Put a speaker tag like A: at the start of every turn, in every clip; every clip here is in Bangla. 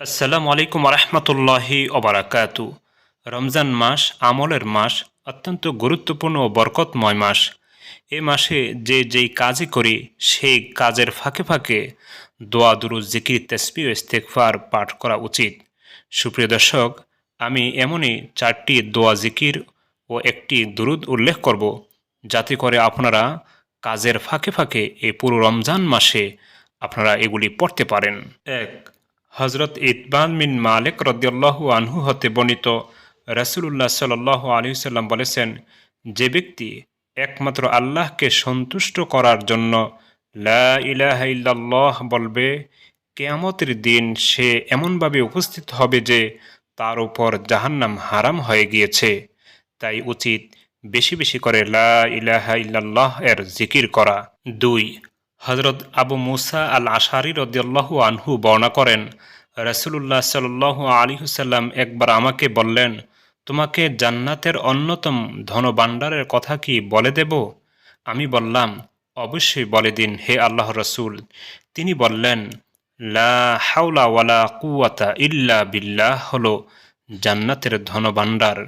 A: আসসালামু আলাইকুম রহমতুল্লাহি ওবরাকাতু। রমজান মাস আমলের মাস, অত্যন্ত গুরুত্বপূর্ণ ও বরকতময় মাস। এ মাসে যে যেই কাজই করি, সেই কাজের ফাঁকে ফাঁকে দোয়া দুরু জিকির তেসপি ও ইস্তেকফার পাঠ করা উচিত। সুপ্রিয় দর্শক, আমি এমনই চারটি দোয়া, জিকির ও একটি দুরুদ উল্লেখ করব, যাতে করে আপনারা কাজের ফাঁকে ফাঁকে এই পুরো রমজান মাসে আপনারা এগুলি পড়তে পারেন। এক হজরত ইতবান মিন মালিক রদিয়াল্লাহু আনহু হতে বর্ণিত রাসুলুল্লাহ সাল্লাহ আলহিসাল্লাম বলেছেন, যে ব্যক্তি একমাত্র আল্লাহকে সন্তুষ্ট করার জন্য লা ইল্লাল্লাহ বলবে, কেয়ামতের দিন সে এমনভাবে উপস্থিত হবে যে তার উপর জাহান্নাম হারাম হয়ে গিয়েছে। তাই উচিত বেশি বেশি করে লা ইলাহা ইল্লাল্লাহ এর জিকির করা। দুই হজরত আবু মুসা আল আশারি রদিয়াল্লাহু আনহু বর্ণনা করেন রসুল্লাহ সাল আলী হুসাল্লাম একবার আমাকে বললেন, তোমাকে জান্নাতের অন্যতম ধনভাণ্ডারের কথা কি বলে দেব? আমি বললাম, অবশ্যই বলে দিন, হে আল্লাহ রসুল। তিনি বললেন, লা হাওলা ওয়ালা কুয়াতা ইল্লা বিল্লাহ হল জান্নাতের ধনভাণ্ডার।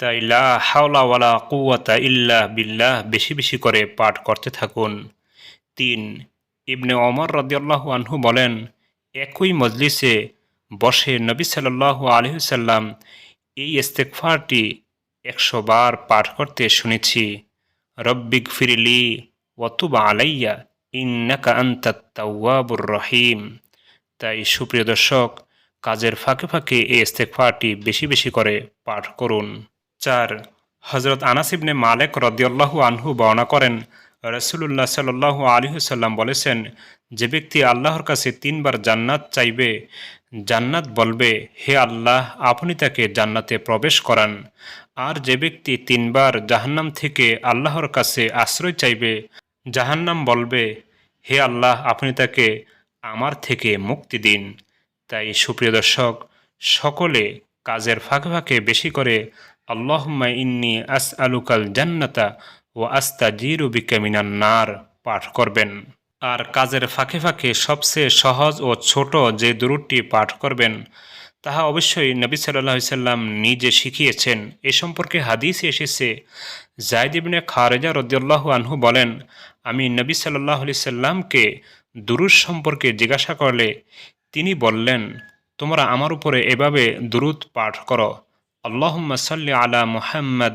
A: তাই লা হাওলা ওয়ালা কুয়াতা ইল্লা বিল্লাহ বেশি বেশি করে পাঠ করতে থাকুন। তিন। ইবনে অমর রদিয়াল্লাহু আনহু বলেন, একই মজলিসে বসে নবী সাল্লাহ আলহিসাল্লাম এই ইস্তেকফারটি একশো বার পাঠ করতে শুনেছি। রব্বিক ফিরিলি ওয়াতুবা আলাইয়া, ইন্নাকা আন্তাত্তাওয়াবুর রহিম। তাই সুপ্রিয় দর্শক, কাজের ফাঁকে ফাঁকে এই ইস্তেকফারটি বেশি বেশি করে পাঠ করুন। চার হজরত আনাসিবনে মালেক রদিয়াল্লাহু আনহু বর্ণনা করেন রসুল্লাহ সাল্লাহ আলহিসাল্লাম বলেছেন, যে ব্যক্তি আল্লাহর কাছে তিনবার জান্নাত চাইবে, জান্নাত বলবে, হে আল্লাহ, আপনি তাকে জান্নাতে প্রবেশ করান। আর যে ব্যক্তি তিনবার জাহান্নাম থেকে আল্লাহর কাছে আশ্রয় চাইবে, জাহান্নাম বলবে, হে আল্লাহ, আপনি তাকে আমার থেকে মুক্তি দিন। তাই সুপ্রিয় দর্শক, সকলে কাজের ফাঁকে ফাঁকে বেশি করে, আল্লাহম্মা ইন্নি আস আলুকাল জান্নাতা ও আস্তা জিরু বিকামিনান নার, পাঠ করবেন। আর কাজের ফাঁকে ফাঁকে সবচেয়ে সহজ ও ছোট যে দুরুটি পাঠ করবেন, তাহা অবশ্যই নবী সাল্লাহ সাল্লাম নিজে শিখিয়েছেন। এ সম্পর্কে হাদিস এসেছে জায়দিবিনে খারেজা রদ্দাল্লাহ আনহু বলেন, আমি নবী সাল্লাহ আলি সাল্লামকে দুরুদ সম্পর্কে জিজ্ঞাসা করলে তিনি বললেন, তোমরা আমার উপরে এভাবে দুরুদ পাঠ করো। আল্লাহম্মা সাল্লি আলা মুহাম্মদ